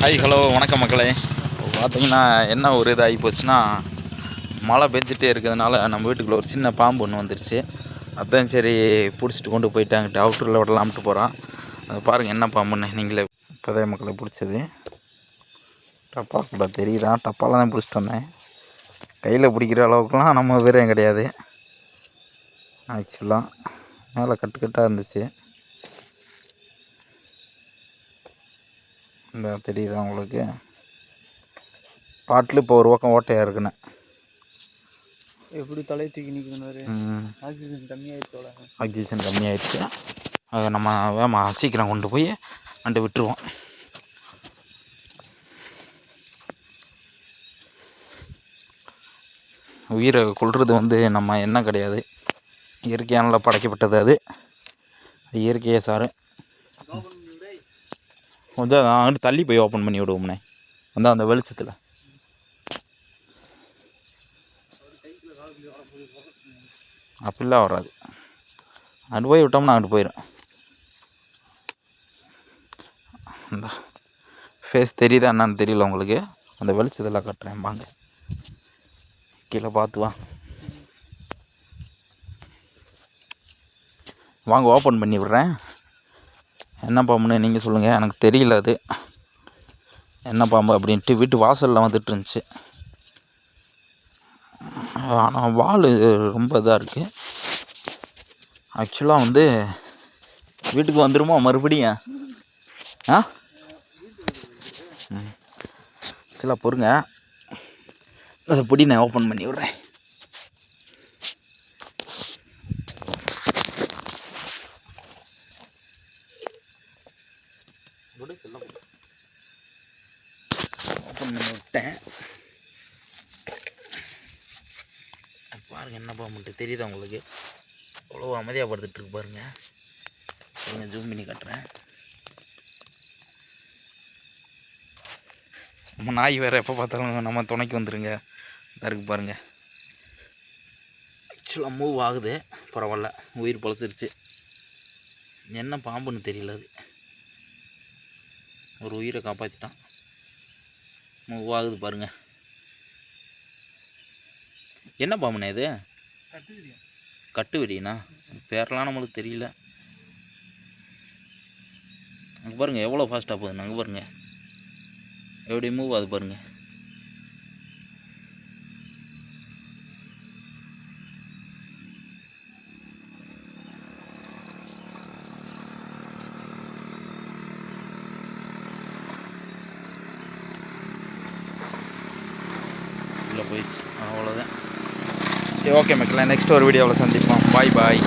Hi hello வணக்கம் மக்களே. பார்த்தீங்கன்னா என்ன ஒரு இதாகி போச்சுன்னா மழை பெஞ்சிட்டே இருக்கிறதுனால நம்ம வீட்டுக்குள்ளே ஒரு சின்ன பாம்பு ஒன்று வந்துருச்சு. அதான் சரி பிடிச்சிட்டு கொண்டு போயிட்டாங்கிட்டு அவுட்டரில் விடலாம்ட்டு போகிறான் அதை பாருங்கள் என்ன பாம்புன்னு நீங்களே இப்போதே மக்களை பிடிச்சது. டப்பா கூட தெரியுதா? டப்பாவில் தான் பிடிச்சிட்டு வந்தேன். கையில் பிடிக்கிற அளவுக்குலாம் நம்ம வீரம் கிடையாது. ஆக்சுவலாக மேலே கட்டு கட்டாக இருந்துச்சு. இந்த தெரியுதா உங்களுக்கு? பாட்டில் இப்போ ஒரு பக்கம் ஓட்டையாக இருக்குன்னு. எப்படி தலை தூக்கி நிற்கணும் ஆக்சிஜன் கம்மியாயிடுச்சோல ஆக்சிஜன் கம்மியாயிடுச்சு. அதை நம்ம வேமா சீக்கிரம் கொண்டு போய் அண்டு விட்டுருவோம். உயிரை கொல்றது வந்து நம்ம என்ன கிடையாது. இயற்கையானால் படைக்கப்பட்டது அது. அது இயற்கையே சார். கொஞ்சம் அங்கிட்டு தள்ளி போய் ஓப்பன் பண்ணி விடுவோம்ண்ணே அந்த அந்த வெளிச்சத்தில். அப்படிலாம் வராது. அங்கிட்டு போய் விட்டோம்னா அங்கிட்டு போயிடும் அந்த ஃபேஸ் தெரியுதா என்னன்னு தெரியல உங்களுக்கு. அந்த வெளிச்சத்தில் கட்டுறேன் வாங்க. கீழே பார்த்து வா. வாங்க ஓப்பன் பண்ணி விட்றேன். என்ன பாம்புன்னு நீங்கள் சொல்லுங்கள் எனக்கு தெரியல அது. என்ன பாம்பு அப்படின்ட்டு வீட்டு வாசலில் வந்துட்டு இருந்துச்சு ஆனால் வால் ரொம்ப இதாக இருக்குது ஆக்சுவலாக வந்து வீட்டுக்கு வந்துருமா மறுபடியும்? ஆ? ம். ஆக்சுவலாக பொறுங்க அதை பிடி நான் ஓப்பன் பண்ணி விட்றேன். ஓப்பன் பண்ணி விட்டேன். பாருங்க என்ன பாம்புன்ட்டு தெரியுதா உங்களுக்கு? அவ்வளோ அமைதியாக படுத்துட்டு இருக்கு பாருங்க. பாருங்க ஜூம் பண்ணி காட்டுறேன். நம்ம நாய் வேறு எப்போ பார்த்தாலும் நம்ம துணைக்கு வந்துருங்க. இதா இருக்கு பாருங்க. ஆக்சுவலாக மூவ் ஆகுது. பரவாயில்ல. உயிர் பழச்சிருச்சு என்ன பாம்புன்னு தெரியல அது. ஒரு உயிரை காப்பாற்றிட்டான் மூவ் ஆகுது பாருங்க. என்ன பாம்புண்ணே இது? கட்டு வெடினா பேரெலாம் நம்மளுக்கு தெரியல. அங்கே பாருங்கள் எவ்வளோ ஃபாஸ்ட்டாக போகுது அங்கே பாருங்கள் எப்படி மூவ் ஆகுது பாருங்கள் போயிடுச்சு. அவ்வளோதான் சரி ஓகே மக்களே நெக்ஸ்ட் ஒரு வீடியோவில் சந்திப்போம். பாய் பாய்